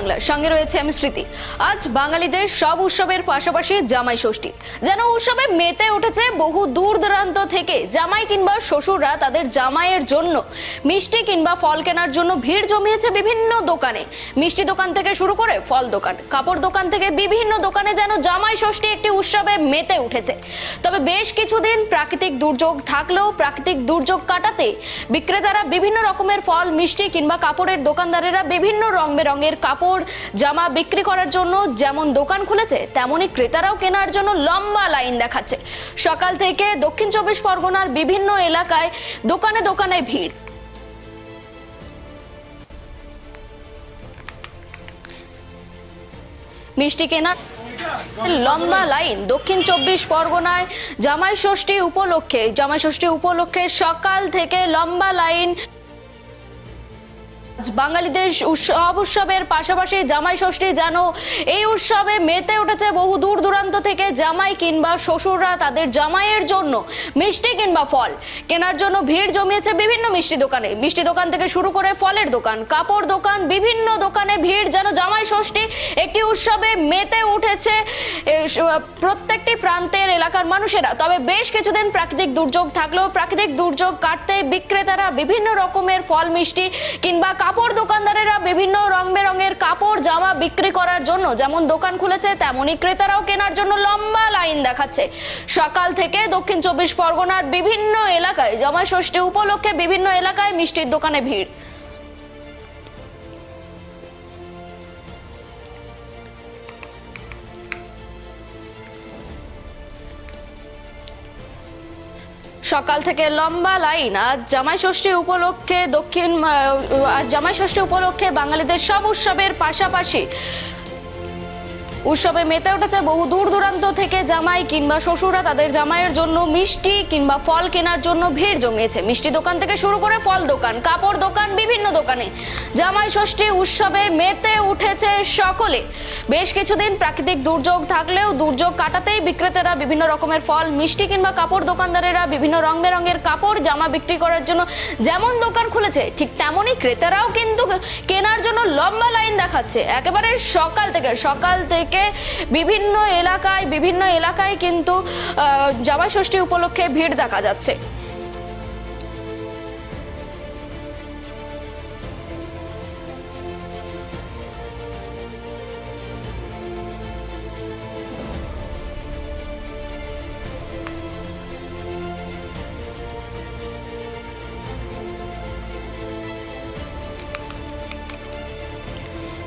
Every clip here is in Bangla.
বাংলা সঙ্গে রয়েছে আমি স্মৃতি। আজ বাঙালিদের সব উৎসবের পাশাপাশি জামাই ষষ্ঠী। যেন উৎসবে মেতে উঠেছে বহু দূর দূরান্ত থেকে জামাই কিংবা শ্বশুররা তাদের জামাইয়ের জন্য মিষ্টি কিংবা ফল কেনার জন্য ভিড় জমিয়েছে বিভিন্ন দোকানে। মিষ্টি দোকান থেকে শুরু করে ফল দোকান, কাপড় দোকান থেকে বিভিন্ন দোকানে যেন জামাই ষষ্ঠী একটি উৎসবে মেতে উঠেছে। তবে বেশ কিছুদিন প্রাকৃতিক দুর্যোগ থাকলেও প্রাকৃতিক দুর্যোগ কাটাতে বিক্রেতারা বিভিন্ন রকমের ফল, মিষ্টি কিংবা কাপড়ের দোকানদারেরা বিভিন্ন রং বেরঙের কাপড় জামা বিক্রি করার জন্য যেমন দোকান খুলেছে তেমনই ক্রেতারাও কেনার জন্য লম্বা লাইন দেখাচ্ছে। সকাল থেকে দক্ষিণ চব্বিশ পরগনার বিভিন্ন এলাকায় দোকানে দোকানে ভিড়। মিষ্টি কেনার লম্বা লাইন দক্ষিণ চব্বিশ পরগনায় জামাই ষষ্ঠী উপলক্ষে জামাই ষষ্ঠী উপলক্ষে সকাল থেকে লম্বা লাইন বাঙালিদের উৎসব, উৎসবের পাশাপাশি জামাই ষষ্ঠী যেন এই উৎসবে মেতে উঠেছে বহু দূর দূরান্ত থেকে জামাই কিংবা শ্বশুররা তাদের জামাইয়ের জন্য মিষ্টি কিংবা ফল। কেনার জন্য ভিড় জমিয়েছে বিভিন্ন মিষ্টি দোকানে। মিষ্টি দোকান থেকে শুরু করে ফলের দোকান, কাপড় দোকান, বিভিন্ন দোকানে ভিড় যেন জামাই ষষ্ঠী একটি উৎসবে মেতে উঠেছে প্রত্যেকটি প্রান্তের এলাকার মানুষেরা। তবে বেশ কিছুদিন প্রাকৃতিক দুর্যোগ থাকলেও প্রাকৃতিক দুর্যোগ কাটতে বিক্রেতারা বিভিন্ন রকমের ফল, মিষ্টি কিংবা কাপড় দোকানদারেরা বিভিন্ন রং বেরঙের কাপড় জামা বিক্রি করার জন্য যেমন দোকান খুলেছে, তেমনই ক্রেতারাও কেনার জন্য লম্বা লাইন দেখাচ্ছে। সকাল থেকে দক্ষিণ চব্বিশ পরগনার বিভিন্ন এলাকায় জমা ষষ্ঠী উপলক্ষে বিভিন্ন এলাকায় মিষ্টির দোকানে ভিড়। সকাল থেকে লম্বা লাইন। আজ জামাই ষষ্ঠী উপলক্ষে দক্ষিণ আজ জামাই ষষ্ঠী উপলক্ষে বাঙালিদের সব উৎসবের পাশাপাশি উৎসবে মেতে উঠেছে বহু দূর দূরান্ত থেকে জামাই কিংবা শ্বশুরা তাদের জামাইয়ের জন্য মিষ্টি কিংবা ফল কেনার জন্য ভিড় জমিয়েছে। মিষ্টি দোকান থেকে শুরু করে ফল দোকান, কাপড় দোকান, বিভিন্ন দোকানে জামাই ষষ্ঠী উৎসবে মেতে উঠেছে সকলে। বেশ কিছুদিন প্রাকৃতিক দুর্যোগ থাকলেও দুর্যোগ কাটাতেই বিক্রেতারা বিভিন্ন রকমের ফল, মিষ্টি কিংবা কাপড় দোকানদারেরা বিভিন্ন রং বেরঙের কাপড় জামা বিক্রি করার জন্য যেমন দোকান খুলেছে, ঠিক তেমনই ক্রেতারাও কিন্তু কেনার জন্য লম্বা লাইন দেখাচ্ছে। একেবারে সকাল থেকে সকাল থেকে বিভিন্ন এলাকায় বিভিন্ন এলাকায় কিন্তু জামাই ষষ্ঠী উপলক্ষে ভিড় দেখা যাচ্ছে।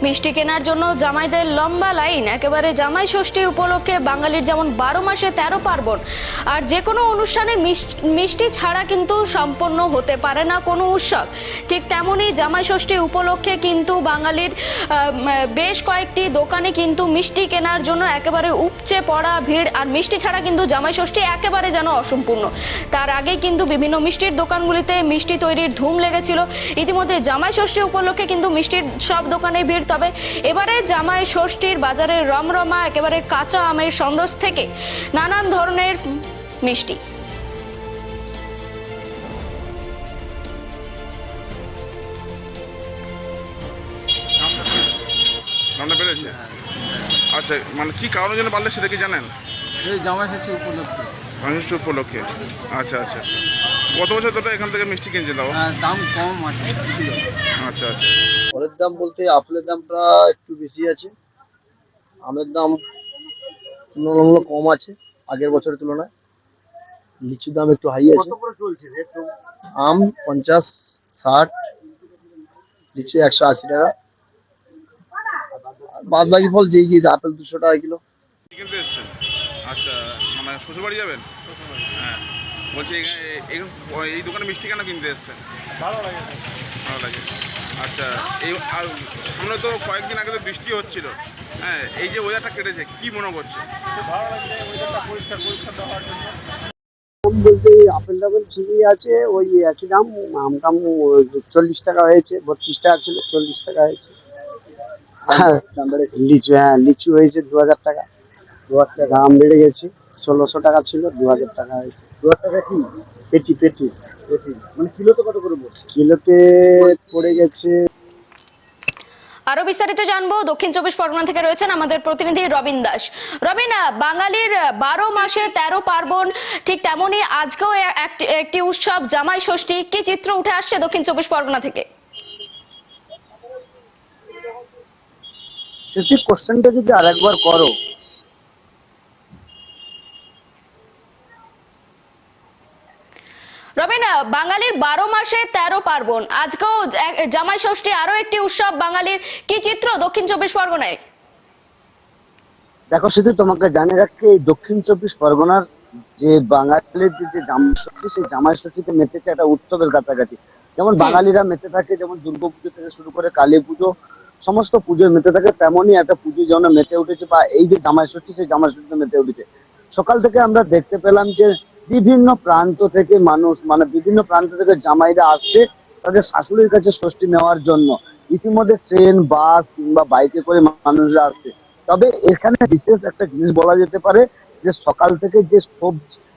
মিষ্টি কেনার জন্য জামাইদের লম্বা লাইন, একেবারে জামাই ষষ্ঠী উপলক্ষে বাঙালির যেমন বারো মাসে তেরো পার্বণ, আর যে কোনো অনুষ্ঠানে মিষ্টি ছাড়া কিন্তু সম্পন্ন হতে পারে না কোনো উৎসব। ঠিক তেমনই জামাই ষষ্ঠী উপলক্ষে কিন্তু বাঙালির বেশ কয়েকটি দোকানে কিন্তু মিষ্টি কেনার জন্য একেবারে উপচে পড়া ভিড়, আর মিষ্টি ছাড়া কিন্তু জামাই ষষ্ঠী একেবারে যেন অসম্পূর্ণ। তার আগে কিন্তু বিভিন্ন মিষ্টির দোকানগুলিতে মিষ্টি তৈরির ধুম লেগেছিল। ইতিমধ্যে জামাই ষষ্ঠী উপলক্ষে কিন্তু মিষ্টির সব দোকানে ভিড় তবে এবারে জামাই ষষ্ঠীর বাজারে রমরমা একেবারে কাঁচা আমের সন্দেশ থেকে নানান ধরনের মিষ্টি। বেড়েছে? আচ্ছা মানে কি কারণের জন্য বাড়লে সেটা কি জানেন? এই জামাই ষষ্ঠী উপলক্ষে। মানুষটি উপলক্ষে। আচ্ছা আচ্ছা। কত বছর ধরে এখান থেকে মিষ্টি কিনছেন দাও হ্যাঁ, দাম কম আছে আচ্ছা আচ্ছা। ফলের দাম বলতে আপেলের দামটা একটু বেশি আছে। আমের দাম তুলনামূলক কম আছে আগের বছরের তুলনায়। লিচুর দাম একটু হাই আছে। আম পঞ্চাশ ষাট লিচু একশো আশি টাকা। বাদ বাকি ফল যেই যে আপেল দুশো টাকা কিলো। কিনতে এসছেন? আচ্ছা মানে শ্বশুরবাড়ি যাবেন? হ্যাঁ। বলছি এই- এই দোকানে মিষ্টি কেন কিনতে এসছেন? ভালো লাগে। ভালো লাগে। আচ্ছা এই আর সামনে তো কয়েকদিন আগে তো বৃষ্টি হচ্ছিল। হ্যাঁ এই যে ওয়েদারটা কেটেছে কি মনে করছে? দাম বলতে এই আপেল টাপেল ঠিকই আছে ওই একই দাম আম টাম ওই চল্লিশ টাকা হয়েছে বত্রিশ টাকা ছিল চল্লিশ টাকা হয়েছে। হ্যাঁ লিচু হ্যাঁ লিচু হয়েছে দু হাজার টাকা। দু হাজার টাকা দাম বেড়ে গেছে। ষোলোশো টাকা ছিল দু হাজার টাকা হয়েছে। দু হাজার টাকা কি? পেটি পেটি। পেটি। মানে কিলোতে কত করে কিলোতে পড়ে গেছে। আরও বিস্তারিত জানব। দক্ষিণ চব্বিশ পরগনা থেকে রয়েছেন আমাদের প্রতিনিধি রবিন দাস। রবিন বাঙালির বারো মাসে তেরো পার্বণ ঠিক তেমনই আজকেও একটি- একটি উৎসব জামাই ষষ্ঠী। কি চিত্র উঠে আসছে দক্ষিণ চব্বিশ পরগনা থেকে? সেটি কোশ্চেনটা যদি আরেকবার করো রবিন বাঙালির বারো মাসে তেরো পার্বণ। আজকেও জামাই ষষ্ঠী আরও একটি উৎসব বাঙালির কি চিত্র দক্ষিণ চব্বিশ পরগনায়? দেখো শুধু তোমাকে জানিয়ে রাখতে এই দক্ষিণ চব্বিশ পরগনার যে বাঙালির যে জামাই ষষ্ঠী সেই জামাই ষষ্ঠীতে মেতেছে একটা উৎসবের কাছাকাছি। যেমন বাঙালিরা মেতে থাকে যেমন দুর্গাপুজো থেকে শুরু করে কালী পুজো সমস্ত পুজোয় মেতে থাকে তেমনই একটা পুজো যেন মেতে উঠেছে বা এই যে জামাই ষষ্ঠী সেই জামাই ষষ্ঠীতে মেতে উঠেছে। সকাল থেকে আমরা দেখতে পেলাম যে বিভিন্ন প্রান্ত থেকে মানুষ মানে বিভিন্ন প্রান্ত থেকে জামাইরা আসছে তাদের শাশুড়ির কাছে ষষ্ঠী নেওয়ার জন্য। ইতিমধ্যে ট্রেন, বাস কিংবা বাইকে করে মানুষরা আসছে। তবে এখানে বিশেষ একটা জিনিস বলা যেতে পারে যে সকাল থেকে যে সব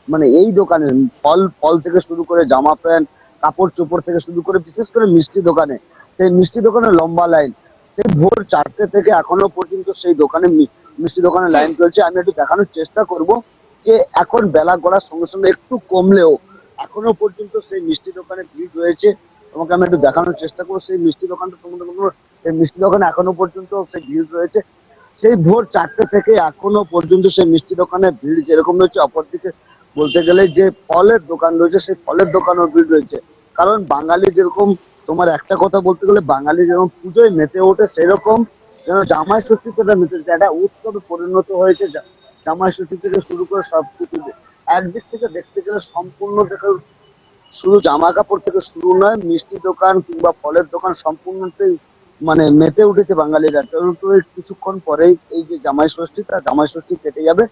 মানে এই দোকানে ফল ফল থেকে শুরু করে জামা প্যান্ট, কাপড় চোপড় থেকে শুরু করে বিশেষ করে মিষ্টি দোকানে, সেই মিষ্টি দোকানে লম্বা লাইন। সেই ভোর চারটে থেকে এখনও পর্যন্ত সেই দোকানে মিষ্টি দোকানে লাইন চলছে। আমি একটু দেখানোর চেষ্টা করব। যে এখন বেলা গড়ার সঙ্গে সঙ্গে একটু কমলেও এখনও পর্যন্ত সেই মিষ্টি দোকানে ভিড় রয়েছে। তোমাকে আমি একটু দেখানোর চেষ্টা করব। সেই মিষ্টি দোকানটা তোমাদের কোনো সেই মিষ্টি দোকানে এখনও পর্যন্ত সেই ভিড় রয়েছে। সেই ভোর চারটে থেকে এখনও পর্যন্ত সেই মিষ্টি দোকানে ভিড় যেরকম রয়েছে, অপরদিকে বলতে গেলে যে ফলের দোকান রয়েছে, সেই ফলের দোকানও ভিড় রয়েছে। কারণ বাঙালি যেরকম তোমার একটা কথা বলতে গেলে বাঙালি যেরকম পুজোয় মেতে ওঠে, সেরকম যেন জামাই ষষ্ঠীতে মেতে। একটা উৎসবে পরিণত হয়েছে জা- জামাই ষষ্ঠী থেকে শুরু করে সবকিছু একদিক থেকে দেখতে গেলে সম্পূর্ণ দেখে শুধু জামা কাপড় থেকে শুরু নয়, মিষ্টি দোকান কিংবা ফলের দোকান সম্পূর্ণতেই মানে মেতে উঠেছে বাঙালিরা। তো কিছুক্ষণ পরেই এই যে জামাই ষষ্ঠী তার জামাই ষষ্ঠী কেটে যাবে।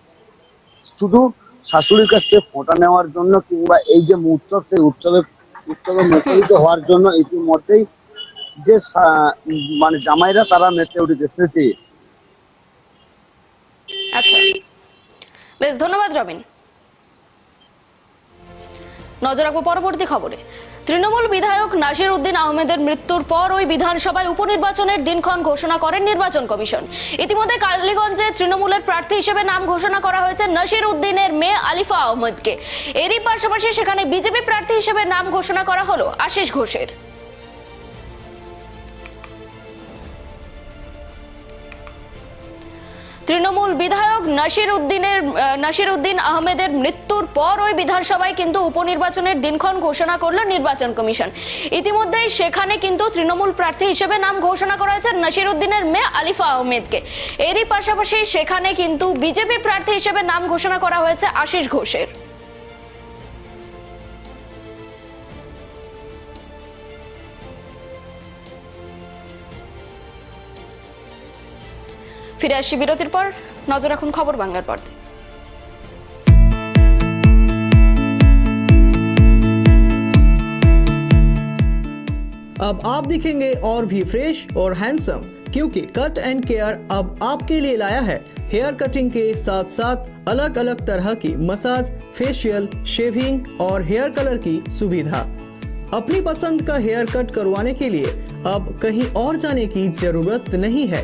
শুধু শাশুড়ির কাছ থেকে ফোঁটা নেওয়ার জন্য কিংবা এই যে উৎসব সেই উৎসবে উৎসবে মুখরিত হওয়ার জন্য ইতিমধ্যেই যে মানে জামাইরা তারা মেতে উঠেছে, স্মৃতি। আচ্ছা। বেশ, ধন্যবাদ রবিন। নজর রাখব পরবর্তী খবরে। তৃণমূল বিধায়ক নাসির উদ্দিন আহমেদের মৃত্যুর পর ওই বিধানসভায় উপনির্বাচনের দিনক্ষণ ঘোষণা করেন নির্বাচন কমিশন। ইতিমধ্যে কালীগঞ্জে তৃণমূলের প্রার্থী হিসেবে নাম ঘোষণা করা হয়েছে নাসির উদ্দিনের মেয়ে আলিফা আহমেদকে। এরই পাশাপাশি সেখানে বিজেপি প্রার্থী হিসেবে নাম ঘোষণা করা হলো আশিস ঘোষের। তৃণমূল বিধায়ক নাসির উদ্দিনের নাসির উদ্দিন আহমেদের মৃত্যুর পর ওই বিধানসভায় কিন্তু উপনির্বাচনের দিনক্ষণ ঘোষণা করল নির্বাচন কমিশন। ইতিমধ্যেই সেখানে কিন্তু তৃণমূল প্রার্থী হিসেবে নাম ঘোষণা করা হয়েছে নাসির উদ্দিনের মেয়ে আলিফা আহমেদকে। এরই পাশাপাশি সেখানে কিন্তু বিজেপি প্রার্থী হিসেবে নাম ঘোষণা করা হয়েছে আশিস ঘোষের। ফিরে আসছি বিরতির পর নজর রাখুন খবর বাংলার পর্দায় अब आप दिखेंगे और भी फ्रेश और हैंडसम क्योंकि कट एंड केयर अब आपके लिए लाया है हेयर कटिंग के साथ साथ अलग अलग तरह की मसाज फेशियल शेविंग और हेयर कलर की सुविधा अपनी पसंद का हेयर कट करवाने के लिए अब कहीं और जाने की जरूरत नहीं है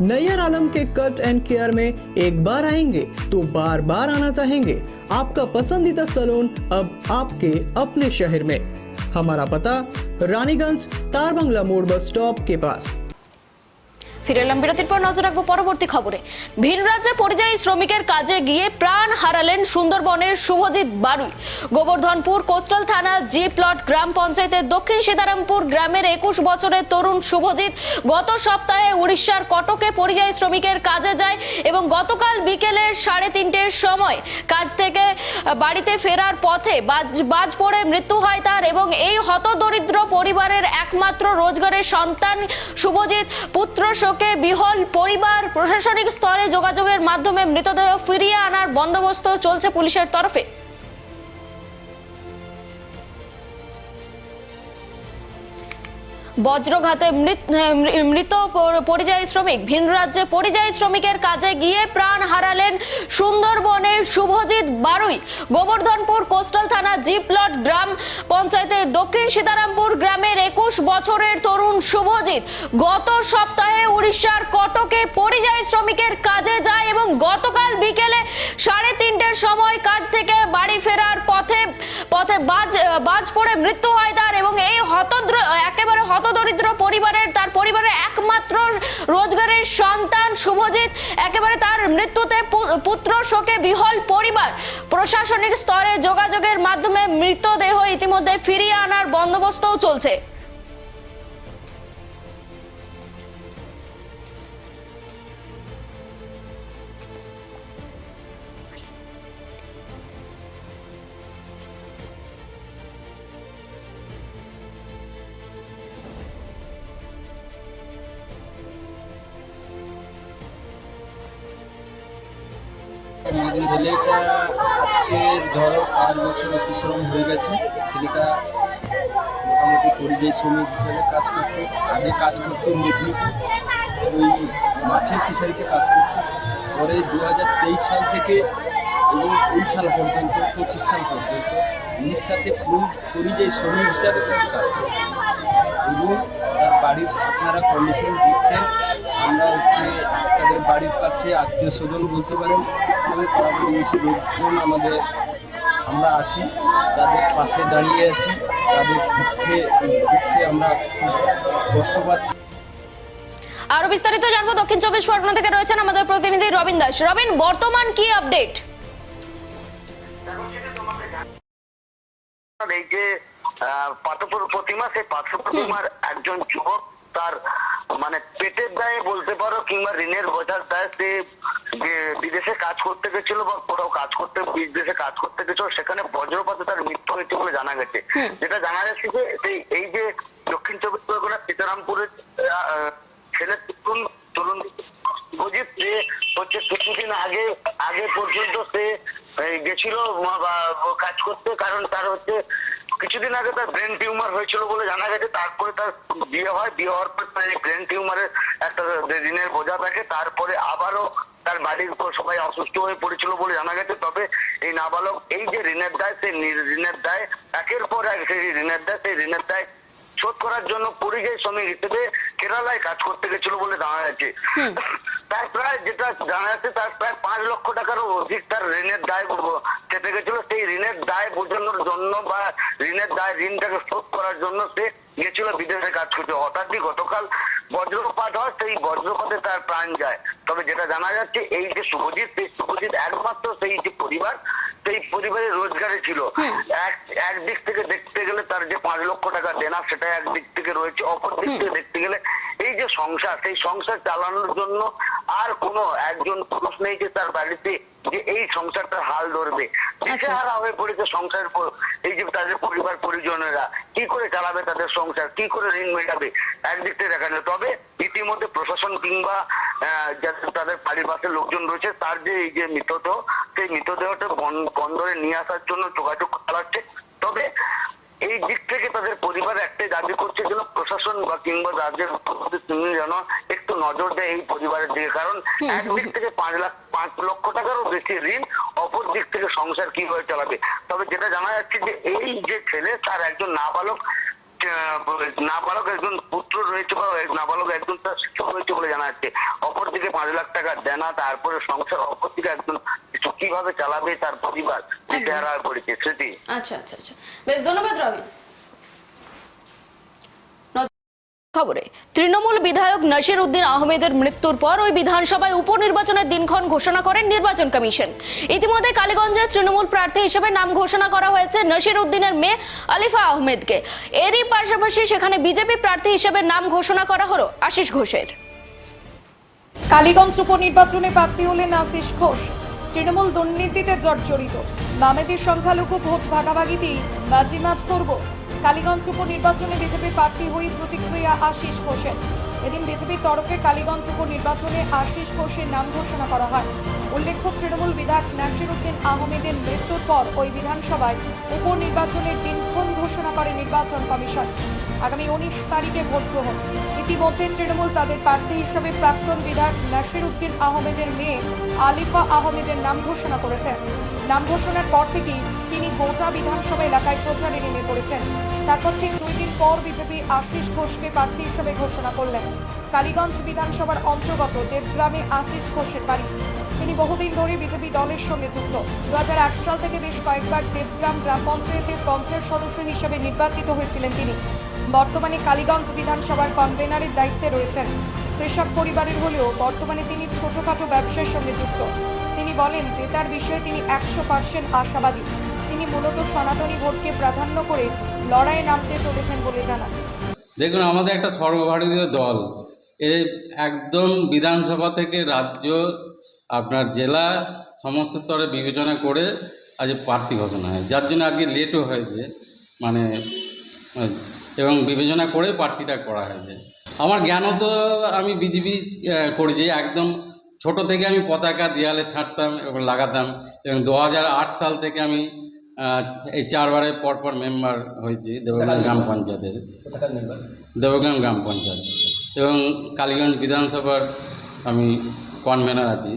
नैयर आलम के कट एंड केयर में एक बार आएँगे तो बार बार आना चाहेंगे। आपका पसंदीदा सलून अब आपके अपने शहर में। हमारा पता रानीगंज तारबंगला मोड़ बस स्टॉप के पास। ফিরে এলাম বিরতির পর নজর রাখব পরবর্তী খবরে। ভিন রাজ্যে পরিযায়ী শ্রমিকের কাজে গিয়ে প্রাণ হারালেন সুন্দরবনের শুভজিৎ বারুই। গোবর্ধনপুর কোস্টাল থানা জি প্লট গ্রাম পঞ্চায়েতের দক্ষিণ সীতারামপুর গ্রামের একুশ বছরের তরুণ শুভজিৎ গত সপ্তাহে উড়িষ্যার কটকে পরিযায়ী শ্রমিকের কাজে যায় এবং গতকাল বিকেলে সাড়ে তিনটের সময় কাজ থেকে বাড়িতে ফেরার পথে বাজ বাজ পড়ে মৃত্যু হয় তার এবং এই হতদরিদ্র পরিবারের একমাত্র রোজগারের সন্তান শুভজিৎ, পুত্র শোকে বিহল পরিবার প্রশাসনিক স্তরে যোগাযোগের মাধ্যমে মৃতদেহ ফিরিয়ে আনার বন্দোবস্ত চলছে পুলিশের তরফে। বজ্রঘাতে মৃত- পরিযায়ী শ্রমিক, ভিন রাজ্যে পরিযায়ী শ্রমিকের কাজে গিয়ে প্রাণ হারালেন সুন্দরবনের শুভজিৎ বারুই। গোবর্ধনপুর কোস্টাল থানা জি প্লট গ্রাম পঞ্চায়েতের দক্ষিণ সীতারামপুর গ্রামের একুশ বছরের তরুণ শুভজিৎ গত সপ্তাহে উড়িষ্যার কটকে পরিযায়ী শ্রমিকের কাজে যায় এবং গতকাল বিকেলে সাড়ে তিনটের সময় কাজ থেকে বাড়ি ফেরার পথে পথে বাজ বাজ পড়ে মৃত্যু হয় হতদ্র, একেবারে হতদরিদ্র পরিবারের, তার পরিবারের একমাত্র রোজগারের সন্তান শুভজিৎ, একেবারে তার মৃত্যুতে পুত্র শোকে বিহল পরিবার। প্রশাসনিক স্তরে যোগাযোগের মাধ্যমে মৃতদেহ ইতিমধ্যে ফিরিয়ে আনার বন্দোবস্তও চলছে। ছেলেটা আজকে ধরো পাঁচ বছর অতিক্রম হয়ে গেছে। ছেলেটা মোটামুটি পরিযায়ী শ্রমিক হিসেবে কাজ করতো। আগে কাজ করতো মেদিনীপুর ওই মাছের ফিশারিতে কাজ করতো। পরে দু হাজার তেইশ সাল থেকে এবং ওই সাল পর্যন্ত, পঁচিশ সাল পর্যন্ত উড়িষ্যাতে পুরো পরিযায়ী শ্রমিক হিসাবে কাজ করতো। এবং তার বাড়ির আপনারা কন্ডিশন দিচ্ছেন আমরা হচ্ছে তাদের বাড়ির কাছে আত্মীয় স্বজন বলতে পারেন লোকজন আমাদের আমরা আছি তাদের পাশে দাঁড়িয়ে আছি তাদের সুখে দুঃখে আমরা কষ্ট পাচ্ছি। আরও বিস্তারিত জানব দক্ষিণ চব্বিশ পরগনা থেকে রয়েছেন আমাদের প্রতিনিধি রবিন দাস। রবিন বর্তমান কি আপডেট? এই যে আহ, প্রতিমা সেই পাথর প্রতিমার একজন যুবক তার মানে পেটের দায়ে বলতে পারো কিংবা ঋণের বোঝার দায়ে সে যে বিদেশে কাজ করতে গেছিল বা কোথাও কাজ করতে বিদেশে কাজ করতে গেছিল সেখানে বজ্রপাতে তার মৃত্যু হয়েছে বলে জানা গেছে। যেটা জানা যাচ্ছে যে সেই এই যে দক্ষিণ চব্বিশ পরগনা সীতারামপুরের ছেলে তরুণ তরুণ অজিত সে হচ্ছে কিছুদিন আগে আগে পর্যন্ত সে গেছিল বা- কাজ করতে কারণ তার হচ্ছে কিছুদিন আগে তার ব্রেন টিউমার হয়েছিল বলে জানা গেছে। তারপরে তার বিয়ে হয় বিয়ে হওয়ার পর তার ব্রেন টিউমারের একটা ঋণের বোঝা থাকে। তারপরে আবারও তার বাড়ির উপর সবাই অসুস্থ হয়ে পড়েছিল বলে জানা গেছে। তবে এই নাবালক এই যে ঋণের দায় সেই ঋণের দায় একের পর এক সেই ঋণের দায় সেই ঋণের দায় শোধ করার জন্য পরিযায়ী শ্রমিক হিসেবে কেরালায় কাজ করতে গেছিল বলে জানা যাচ্ছে তার প্রায় যেটা জানা যাচ্ছে তার প্রায় পাঁচ লক্ষ টাকারও অধিক তার ঋণের দায় চেপে গেছিল। সেই ঋণের দায় বোঝানোর জন্য বা ঋণের দায় ঋণটাকে শোধ করার জন্য সে গেছিল বিদেশে কাজ করতে। হঠাৎই গতকাল বজ্রপাত হয় সেই বজ্রপাতে তার প্রাণ যায়। তবে যেটা জানা যাচ্ছে এই যে শুভজিৎ সেই শুভজিৎ একমাত্র সেই যে পরিবার সেই পরিবারের রোজগারে ছিল। এক একদিক থেকে দেখতে গেলে তার যে পাঁচ লক্ষ টাকা দেনা সেটা একদিক থেকে রয়েছে। অপর দিক থেকে দেখতে গেলে এই যে সংসার সেই সংসার চালানোর জন্য আর কোনো একজন পুরুষ নেই যে তার বাড়িতে যে এই সংসারটা হাল ধরবে। দিশেহারা হয়ে পড়েছে সংসার এই যে তাদের পরিবার পরিজনেরা। কি করে চালাবে তাদের সংসার? কি করে ঋণ মেটাবে? একদিক থেকে দেখা যায় তবে ইতিমধ্যে প্রশাসন কিংবা আহ, যাদের তাদের বাড়ির পাশে লোকজন রয়েছে তার যে এই যে মৃতদেহ সেই মৃতদেহটা বন- বন্দরে নিয়ে আসার জন্য যোগাযোগ চালাচ্ছে। তবে এই দিক থেকে তাদের পরিবার একটাই দাবি করছে যেন প্রশাসন বা কিংবা রাজ্যের মুখ্যমন্ত্রী তিনি যেন একটু নজর দেয় এই পরিবারের দিকে। কারণ একদিক থেকে পাঁচ লাখ পাঁচ লক্ষ টাকারও বেশি ঋণ অপর দিক থেকে সংসার কীভাবে চালাবে? তবে যেটা জানা যাচ্ছে যে এই যে ছেলে তার একজন নাবালক নাবালক একজন পুত্র রয়েছে বা নাবালক একজন তার শিক্ষক রয়েছে বলে জানা যাচ্ছে। অপরদিকে পাঁচ লাখ টাকা দেনা তারপরে সংসার অপরদিকে একজন কীভাবে চালাবে তার পরিবার? চেহারা পড়েছে স্মৃতি। আচ্ছা আচ্ছা আচ্ছা। বেশ ধন্যবাদ রবিন। খবরে তৃণমূল বিধায়ক নসির উদ্দিন আহমেদের মৃত্যুর পর ওই বিধানসভায় উপনির্বাচনের দিনক্ষণ ঘোষণা করেন নির্বাচন কমিশন। ইতিমধ্যে কালীগঞ্জে তৃণমূল প্রার্থী হিসেবে নাম ঘোষণা করা হয়েছে নসির উদ্দিনের মেয়ে আলিফা আহমেদকে। এরই পাশাপাশি সেখানে বিজেপি প্রার্থী হিসেবে নাম ঘোষণা করা হলো আশিস ঘোষের। কালীগঞ্জ উপনির্বাচনে প্রার্থী হলেন আশিস ঘোষ। তৃণমূল দুর্নীতিতে জর্জরিত। বামেদের সংখ্যালঘু ভোট ভাগাভাগিতেই বাজিমাত করব। কালীগঞ্জ উপনির্বাচনে বিজেপি প্রার্থী হয়ে প্রতিক্রিয়া আশিস ঘোষের। এদিন বিজেপির তরফে কালীগঞ্জ উপনির্বাচনে আশিস ঘোষের নাম ঘোষণা করা হয়। উল্লেখ্য, তৃণমূল বিধায়ক নাসিরুদ্দিন আহমেদের মৃত্যুর পর ওই বিধানসভায় উপনির্বাচনের দিনক্ষণ ঘোষণা করে নির্বাচন কমিশন? আগামী উনিশ তারিখে ভোট গ্রহণ ইতিমধ্যে তৃণমূল তাদের প্রার্থী হিসেবে প্রাক্তন বিধায়ক নাসির উদ্দিন আহমেদের মেয়ে আলিফা আহমেদের নাম ঘোষণা করেছেন। নাম ঘোষণার পর থেকেই তিনি গোটা বিধানসভা এলাকায় প্রচারে নেমে পড়েছেন। তারপর ঠিক দুই দিন পর বিজেপি আশিস ঘোষকে প্রার্থী হিসেবে ঘোষণা করলেন। কালীগঞ্জ বিধানসভার অন্তর্গত দেবগ্রামে আশিস ঘোষের বাড়ি। তিনি বহুদিন ধরে বিজেপি দলের সঙ্গে যুক্ত। দু হাজার আট সাল থেকে বেশ কয়েকবার দেবগ্রাম গ্রাম পঞ্চায়েতের পঞ্চায়েত সদস্য হিসেবে নির্বাচিত হয়েছিলেন তিনি। বর্তমানে কালীগঞ্জ বিধানসভার কনভেনারের দায়িত্বে রয়েছেন। কৃষক পরিবারের হলেও বর্তমানে তিনি ছোটখাটো ব্যবসার সঙ্গে যুক্ত। তিনি বলেন যে তার বিষয়ে তিনি একশো পার্সেন্ট আশাবাদী। তিনি মূলত সনাতনী ভোটকে প্রাধান্য করে লড়াইয়ে নামতে চলেছেন বলে জানান। দেখুন, আমাদের একটা সর্বভারতীয় দল। এ একদম বিধানসভা থেকে রাজ্য, আপনার জেলা, সমস্ত স্তরে বিবেচনা করে আজ প্রার্থী ঘোষণা হয়। যার জন্য আজকে লেটও হয়েছে। মানে এবং বিবেচনা করে প্রার্থীটা করা হয়েছে। আমার জ্ঞানও তো আমি বিজেপি করেছি একদম ছোট থেকে আমি পতাকা দেয়ালে ছাড়তাম এবং লাগাতাম এবং দু হাজার আট সাল থেকে আমি এই চারবারের পরপর মেম্বার হয়েছি দেবগ্রাম গ্রাম পঞ্চায়েতের। দেবগ্রাম গ্রাম পঞ্চায়েত। এবং কালীগঞ্জ বিধানসভার আমি কনভেনার আছি।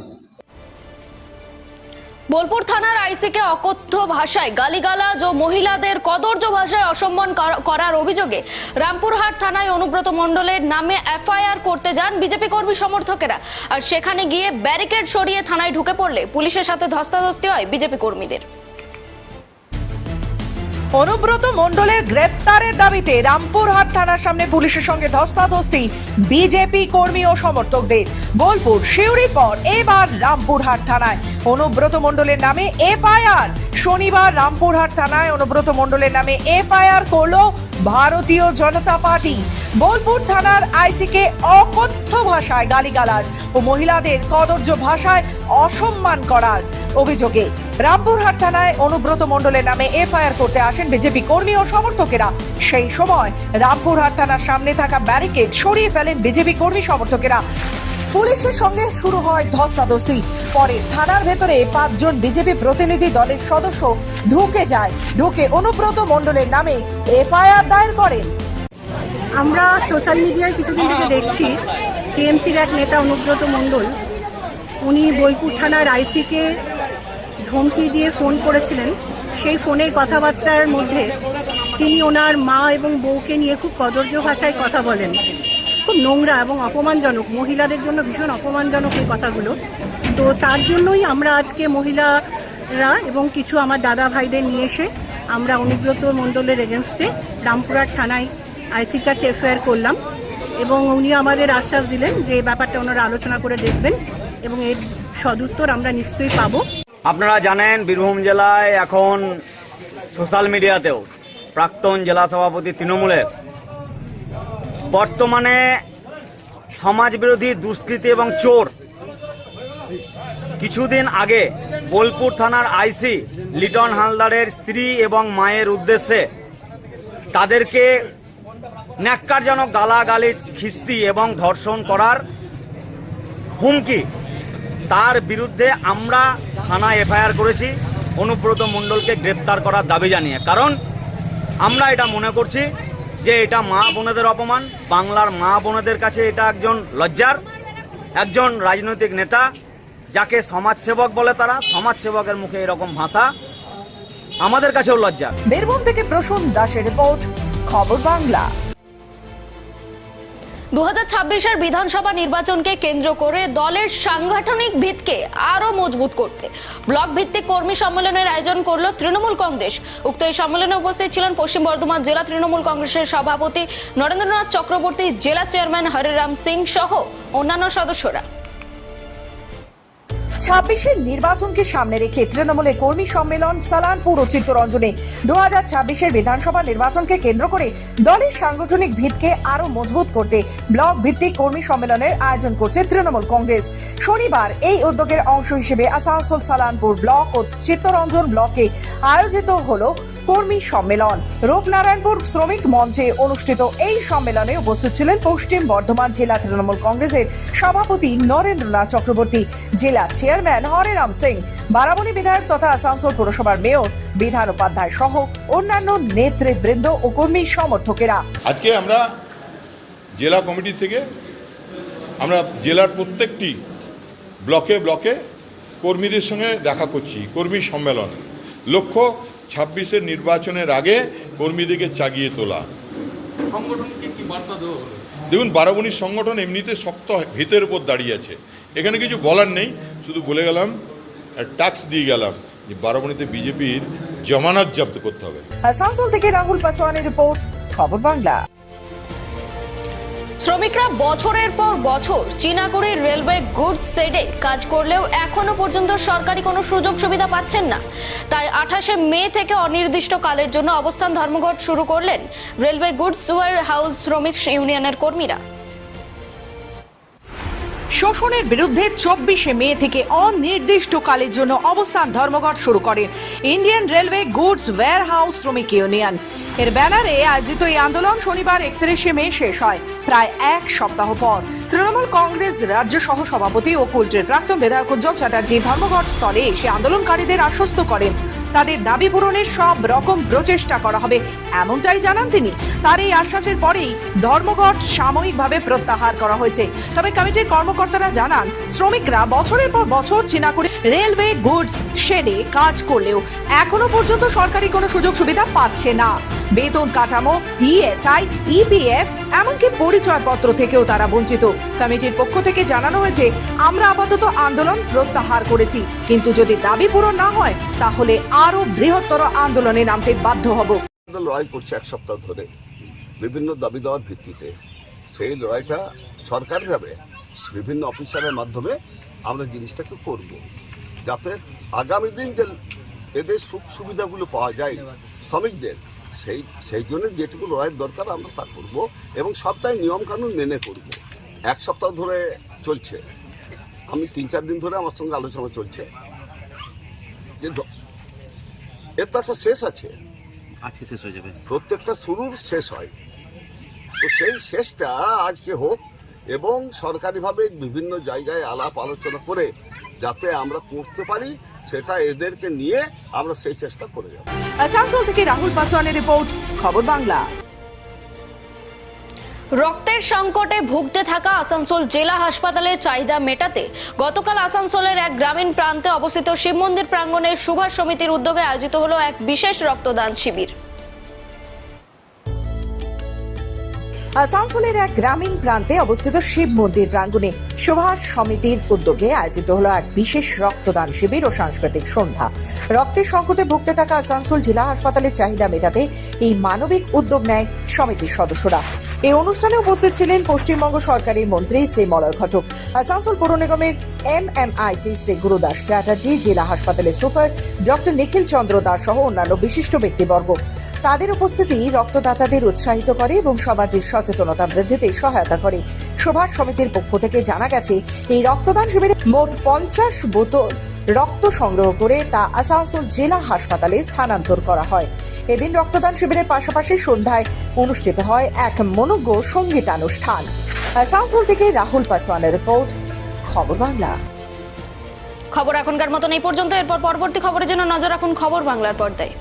বোলপুর থানার আইসিকে অকথ্য ভাষায় গালিগালাজ ও মহিলাদের কদর্য ভাষায় অসম্মান করার অভিযোগে রামপুরহাট থানায় অনুব্রত মণ্ডলের নামে এফআইআর করতে যান বিজেপি কর্মী সমর্থকেরা। আর সেখানে গিয়ে ব্যারিকেড সরিয়ে থানায় ঢুকে পড়লে পুলিশের সাথে ধস্তাধস্তি হয় বিজেপি কর্মীদের। অনুব্রত মণ্ডলের গ্রেপ্তারের দাবিতে রামপুরহাট থানার সামনে পুলিশের সঙ্গে ধস্তাধস্তি, বিজেপি কর্মী ও সমর্থকদের। বোলপুর শিউরির পর এবার রামপুরহাট থানায়। অনুব্রত মণ্ডলের নামে এফআইআর। শনিবার রামপুরহাট থানায় অনুব্রত মণ্ডলের নামে এফআইআর করল ভারতীয় জনতা পার্টি। বোলপুর থানার আইসিকে অকথ্য ভাষায় গালিগালাজ ও মহিলাদের কদর্য ভাষায় অসম্মান করার অভিযোগে রামপুরহাট থানায় অনুব্রত মণ্ডলের নামে এফআইআর করতে আসেন বিজেপি কর্মী ও সমর্থকেরা। সেই সময় রামপুরহাট থানার সামনে থাকা ব্যারিকেড সরিয়ে ফেলেন বিজেপি কর্মী সমর্থকেরা। পুলিশের সঙ্গে শুরু হয় ধস্তাধস্তি। পরে থানার ভেতরে পাঁচজন বিজেপি প্রতিনিধি দলের সদস্য ঢুকে যায়। ঢুকে অনুব্রত মণ্ডলের নামে এফআইআর দায়ের করেন। আমরা সোশ্যাল মিডিয়ায় কিছুদিন থেকে দেখছি টিএমসির এক নেতা অনুব্রত মণ্ডল, উনি বোলপুর থানার আইসিকে ধমকি দিয়ে ফোন করেছিলেন। সেই ফোনের কথাবার্তার মধ্যে তিনি ওনার মা এবং বউকে নিয়ে খুব কদর্য ভাষায় কথা বলেন। খুব নোংরা এবং অপমানজনক। মহিলাদের জন্য ভীষণ অপমানজনক এই কথাগুলো। তো তার জন্যই আমরা আজকে মহিলারা এবং কিছু আমার দাদা ভাইদের নিয়ে এসে আমরা অনুব্রত মণ্ডলের এগেনস্টে রামপুরার থানায় আইসির কাছে এফআইআর করলাম এবং উনি আমাদের আশ্বাস দিলেন যে ব্যাপারটা ওনারা আলোচনা করে দেখবেন এবং এর সদুত্তর আমরা নিশ্চয়ই পাবো। আপনারা জানেন বীরভূম জেলায় এখন সোশ্যাল মিডিয়াতেও প্রাক্তন জেলা সভাপতি তৃণমূলের বর্তমানে সমাজবিরোধী দুষ্কৃতী এবং চোর। কিছুদিন আগে বোলপুর থানার আইসি লিটন হালদারের স্ত্রী এবং মায়ের উদ্দেশ্যে তাদেরকে ন্যাক্কারজনক গালাগালি খিস্তি এবং ধর্ষণ করার হুমকি। তার বিরুদ্ধে আমরা থানায় এফআইআর করেছি। অনুব্রত মণ্ডলকে গ্রেপ্তার করার দাবি জানিয়ে। কারণ আমরা এটা মনে করছি যে এটা মা বোনেদের অপমান। বাংলার মা বোনেদের কাছে এটা একজন লজ্জার, একজন রাজনৈতিক নেতা, যাকে সমাজসেবক বলে তারা। সমাজসেবকের মুখে এরকম ভাষা আমাদের কাছেও লজ্জা বীরভূম থেকে প্রসূন দাসের রিপোর্ট, খবর বাংলা। দু হাজার বিধানসভা নির্বাচনকে কেন্দ্র করে দলের সাংগঠনিক ভিতকে আরও মজবুত করতে। ব্লক ভিত্তিক কর্মী সম্মেলনের আয়োজন করল তৃণমূল কংগ্রেস। উক্ত এই সম্মেলনে উপস্থিত ছিলেন পশ্চিম বর্ধমান জেলা তৃণমূল কংগ্রেসের সভাপতি নরেন্দ্রনাথ চক্রবর্তী, জেলা চেয়ারম্যান হরেরাম সিং সহ অন্যান্য সদস্যরা। ছাব্বিশের নির্বাচনকে সামনে রেখে তৃণমূলের কর্মী সম্মেলন সালানপুর ও চিত্তরঞ্জনে দু হাজার ছাব্বিশের বিধানসভা নির্বাচনকে কেন্দ্র করে দলের সাংগঠনিক ভিতকে আরও মজবুত করতে ব্লক ভিত্তিক কর্মী সম্মেলনের আয়োজন করছে তৃণমূল কংগ্রেস। শনিবার এই উদ্যোগের অংশ হিসেবে আসানসোল সালানপুর ব্লক ও চিত্তরঞ্জন ব্লকে আয়োজিত হলো কর্মী সম্মেলন। রূপনারায়ণপুর শ্রমিক মঞ্চে অনুষ্ঠিত এই সম্মেলনে উপস্থিত ছিলেন পশ্চিম বর্ধমান জেলা তৃণমূল কংগ্রেসের সভাপতি নরেন্দ্রনাথ চক্রবর্তী। জেলা চেয়ারম্যান হরেরাম সিং বারাবণী বিধায়ক তথা আসানসোল পুরসভার মেয়র বিধান উপাধ্যায় সহ অন্যান্য নেতৃবৃন্দ ও কর্মী সমর্থকেরা। আজকে আমরা জেলা কমিটি থেকে আমরা জেলার প্রত্যেকটি ব্লকে ব্লকে কর্মীদের সঙ্গে দেখা করছি কর্মী সম্মেলন। লক্ষ্য ছাব্বিশের নির্বাচনের আগে কর্মীদেরকে চাগিয়ে তোলা। সংগঠনকে কি বার্তা দেওয়া দেখুন বারাবণীর সংগঠন এমনিতে শক্ত ভিতের উপর দাঁড়িয়ে আছে। এখানে কিছু বলার নেই। শুধু বলে গেলাম ট্যাক্স দিয়ে গেলাম যে বারাবণীতে বিজেপির জমানত জব্দ করতে হবে। আসানসোল থেকে রাহুল পাসওয়ানের রিপোর্ট খবর বাংলা। শ্রমিকরা বছরের পর বছর চীনাকুড়ি রেলওয়ে গুডস সেডে কাজ করলেও এখনও পর্যন্ত সরকারি কোনো সুযোগ সুবিধা পাচ্ছেন না। তাই আঠাশে মে থেকে অনির্দিষ্ট কালের জন্য অবস্থান ধর্মঘট শুরু করলেন রেলওয়ে গুডস ওয়ার হাউস শ্রমিক ইউনিয়নের কর্মীরা। শোষণের বিরুদ্ধে চব্বিশে মে থেকে অনির্দিষ্টকালের জন্য অবস্থান ধর্মঘট শুরু করে Indian railway goods warehouse শ্রমিক ইউনিয়ন। এর ব্যানারে আয়োজিত এই আন্দোলন শনিবার একত্রিশে মে শেষ হয়, প্রায় এক সপ্তাহ পর। তৃণমূল কংগ্রেস রাজ্য সহ সভাপতি ও কুলটির প্রাক্তন বিধায়ক উজ্জ্বল চ্যাটার্জি ধর্মঘট স্থলে এসে আন্দোলনকারীদের আশ্বস্ত করেন। তাদের দাবি পূরণের সব রকম প্রচেষ্টা করা হবে। এমনটাই জানান তিনি। তার এই আশ্বাসের পরেই ধর্মঘট সাময়িকভাবে প্রত্যাহার করা হয়েছে। তবে কমিটির কর্মকর্তারা জানান, শ্রমিকরা বছরের পর বছর চীনা করে রেলওয়ে গুডস শেডে কাজ করলেও এখনও পর্যন্ত সরকারি কোনো সুযোগ সুবিধা পাচ্ছে না। বেতন কাঠামো, ইএসআই, ইপিএফ, এমনকি পরিচয়পত্র থেকেও তারা বঞ্চিত। কমিটির পক্ষ থেকে জানানো হয়েছে, আমরা আপাতত আন্দোলন প্রত্যাহার করেছি। কিন্তু যদি দাবি পূরণ না হয়, তাহলে আরও বৃহত্তর আন্দোলনে নামতে বাধ্য হব। লড়াই করছে এক সপ্তাহ ধরে। বিভিন্ন দাবি দেওয়ার ভিত্তিতে সেই লড়াইটা সরকার সরকারিভাবে বিভিন্ন অফিসারের মাধ্যমে আমরা জিনিসটাকে করব। যাতে আগামী দিন যে এদের সুখ সুবিধাগুলো পাওয়া যায় শ্রমিকদের, সেই সেই জন্য যেটুকু লড়াইয়ের দরকার আমরা তা করব এবং সবটাই নিয়মকানুন মেনে করব। এক সপ্তাহ ধরে চলছে। আমি তিন চার দিন ধরে আমার সঙ্গে আলোচনা চলছে। যে এর তো একটা শেষ আছে। আজকে শেষ হয়ে যাবে। প্রত্যেকটা শুরুর শেষ হয়। তো সেই শেষটা আজকে হোক এবং সরকারিভাবে বিভিন্ন জায়গায় আলাপ আলোচনা করে যাতে আমরা করতে পারি সেটা এদেরকে নিয়ে আমরা সেই চেষ্টা করে যাব। আসানসোল থেকে রাহুল পাসওয়ানের রিপোর্ট খবর বাংলা। রক্তের সংকটে ভুগতে থাকা আসানসোল জেলা হাসপাতালের চাহিদা মেটাতে গতকাল আসানসোলের এক গ্রামীণ প্রান্তে অবস্থিত শিব মন্দির প্রাঙ্গণে সুভাষ সমিতির উদ্যোগে আয়োজিত হলো এক বিশেষ রক্তদান শিবির। আসানসোলের এক গ্রামীণ প্রান্তে অবস্থিত শিব মন্দির প্রাঙ্গণে সুভাষ সমিতির উদ্যোগে আয়োজিত হলো এক বিশেষ রক্তদান শিবির ও সাংস্কৃতিক সন্ধ্যা। রক্তের সংকটে ভুগতে থাকা আসানসোল জেলা হাসপাতালের চাহিদা মেটাতে এই মানবিক উদ্যোগ নেয় সমিতির সদস্যরা। এই অনুষ্ঠানে উপস্থিত ছিলেন পশ্চিমবঙ্গ সরকারের মন্ত্রী শ্রী মলয় ঘটক আসানসোল পৌর নিগমের M M IC Shri Gurudas Chatterjee, জেলা হাসপাতালের সুপার ডক্টর নিখিল চন্দ্র দাস সহ অন্যান্য বিশিষ্ট ব্যক্তিবর্গ। তাদের উপস্থিতি রক্তদাতাদের উৎসাহিত করে এবং সমাজের সচেতনতা বৃদ্ধিতে সহায়তা করে। সুভাষ সমিতির পক্ষ থেকে জানা গেছে, এই রক্তদান শিবিরে মোট পঞ্চাশ বোতল রক্ত সংগ্রহ করে তা আসানসোল জেলা হাসপাতালে স্থানান্তর করা হয়। এদিন রক্তদান শিবিরের পাশাপাশি সন্ধ্যায় অনুষ্ঠিত হয় এক মনোজ্ঞ সঙ্গীতানুষ্ঠান। আসানসোল থেকে রাহুল পাসওয়ানের রিপোর্ট, খবর বাংলা। খবর এখনকার মতন এই পর্যন্ত। এরপর পরবর্তী খবরের জন্য নজর রাখুন খবর বাংলার পর্দায়।